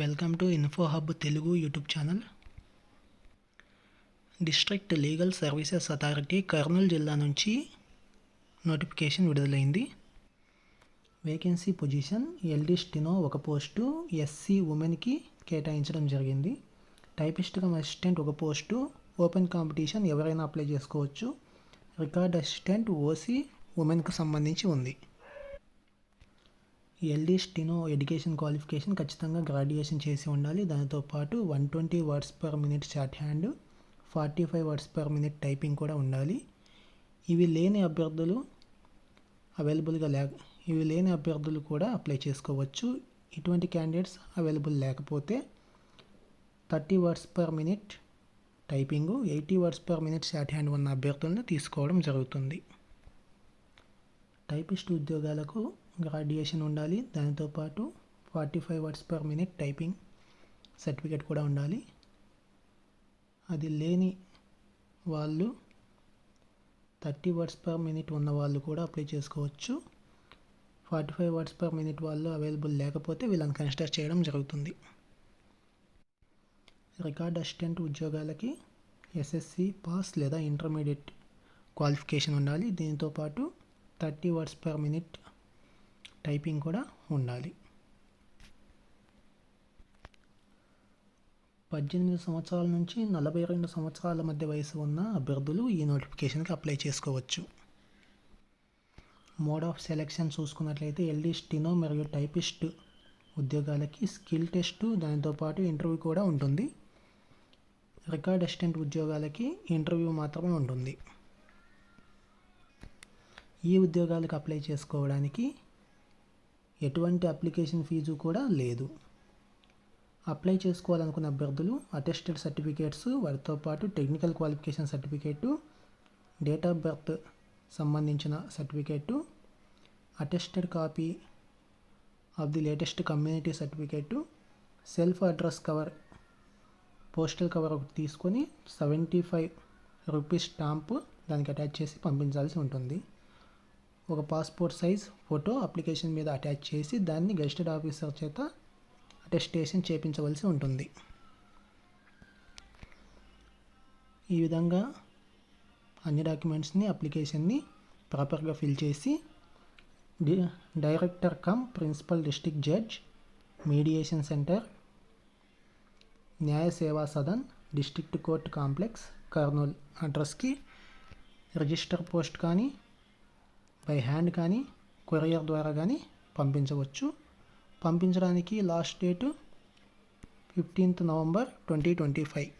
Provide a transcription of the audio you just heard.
Welcome to info hub Telugu YouTube channel. District legal services authority Kurnool జిల్లా నుంచి notification విడుదలైంది. Vacancy position LD స్టినో ఒక post SC ఉమెన్కి కేటాయించడం జరిగింది. టైపిస్ట్ కమ్ అసిస్టెంట్ ఒక పోస్టు ఓపెన్ కాంపిటీషన్ ఎవరైనా అప్లై చేసుకోవచ్చు. రికార్డ్ అసిస్టెంట్ ఓసీ ఉమెన్కు సంబంధించి ఉంది. ఎల్డీ స్టినో ఎడ్యుకేషన్ క్వాలిఫికేషన్ ఖచ్చితంగా గ్రాడ్యుయేషన్ చేసి ఉండాలి. దానితో పాటు one twenty words per minute shorthand forty five words per minute typing కూడా ఉండాలి. ఇవి లేని అభ్యర్థులు అవైలబుల్గా లేక ఇవి లేని అభ్యర్థులు కూడా అప్లై చేసుకోవచ్చు. ఇటువంటి క్యాండిడేట్స్ అవైలబుల్ లేకపోతే thirty words per minute typing eighty words per minute shorthand ఉన్న అభ్యర్థులను తీసుకోవడం జరుగుతుంది. టైపిస్ట్ ఉద్యోగాలకు గ్రాడ్యుయేషన్ ఉండాలి. దానితో పాటు forty five words per minute typing certificate కూడా ఉండాలి. అది లేని వాళ్ళు థర్టీ వర్డ్స్ పర్ మినిట్ ఉన్న వాళ్ళు కూడా అప్లై చేసుకోవచ్చు. Forty five words per minute వాళ్ళు అవైలబుల్ లేకపోతే వీళ్ళని కన్సిడర్ చేయడం జరుగుతుంది. రికార్డ్ అసిస్టెంట్ ఉద్యోగాలకి ఎస్ఎస్సి పాస్ లేదా ఇంటర్మీడియట్ క్వాలిఫికేషన్ ఉండాలి. దీనితో పాటు thirty words per minute typing కూడా ఉండాలి. పద్దెనిమిది సంవత్సరాల నుంచి నలభై రెండు సంవత్సరాల మధ్య వయసు ఉన్న అభ్యర్థులు ఈ నోటిఫికేషన్కి అప్లై చేసుకోవచ్చు. మోడ్ ఆఫ్ సెలెక్షన్ చూసుకున్నట్లయితే ఎల్డీ స్టినో మరియు టైపిస్ట్ ఉద్యోగాలకి స్కిల్ టెస్ట్ దానితో పాటు ఇంటర్వ్యూ కూడా ఉంటుంది. రికార్డ్ అసిస్టెంట్ ఉద్యోగాలకి ఇంటర్వ్యూ మాత్రమే ఉంటుంది. ఈ ఉద్యోగాలకు అప్లై చేసుకోవడానికి ఎటువంటి అప్లికేషన్ ఫీజు కూడా లేదు. అప్లై చేసుకోవాలనుకున్న అభ్యర్థులు అటెస్టెడ్ సర్టిఫికేట్స్ వాటితో పాటు technical qualification certificate date of birth సంబంధించిన certificate attested copy of the latest community certificate self address cover postal cover ఒకటి తీసుకొని సెవెంటీ ఫైవ్ రూపీస్ స్టాంపు దానికి అటాచ్ చేసి పంపించాల్సి ఉంటుంది. ఒక పాస్పోర్ట్ సైజ్ ఫోటో అప్లికేషన్ మీద అటాచ్ చేసి దాన్ని గెస్టెడ్ ఆఫీసర్ చేత అటెస్టేషన్ చేయించవలసి ఉంటుంది. ఈ విధంగా అన్ని డాక్యుమెంట్స్ని అప్లికేషన్ని ప్రాపర్గా ఫిల్ చేసి director cum principal district judge mediation centre Nyaya Seva Sadan district court complex Kurnool అడ్రస్కి రిజిస్టర్ పోస్ట్ కానీ బై హ్యాండ్ కానీ కొరియర్ ద్వారా కానీ పంపించవచ్చు. పంపించడానికి last date fifteenth November twenty twenty five.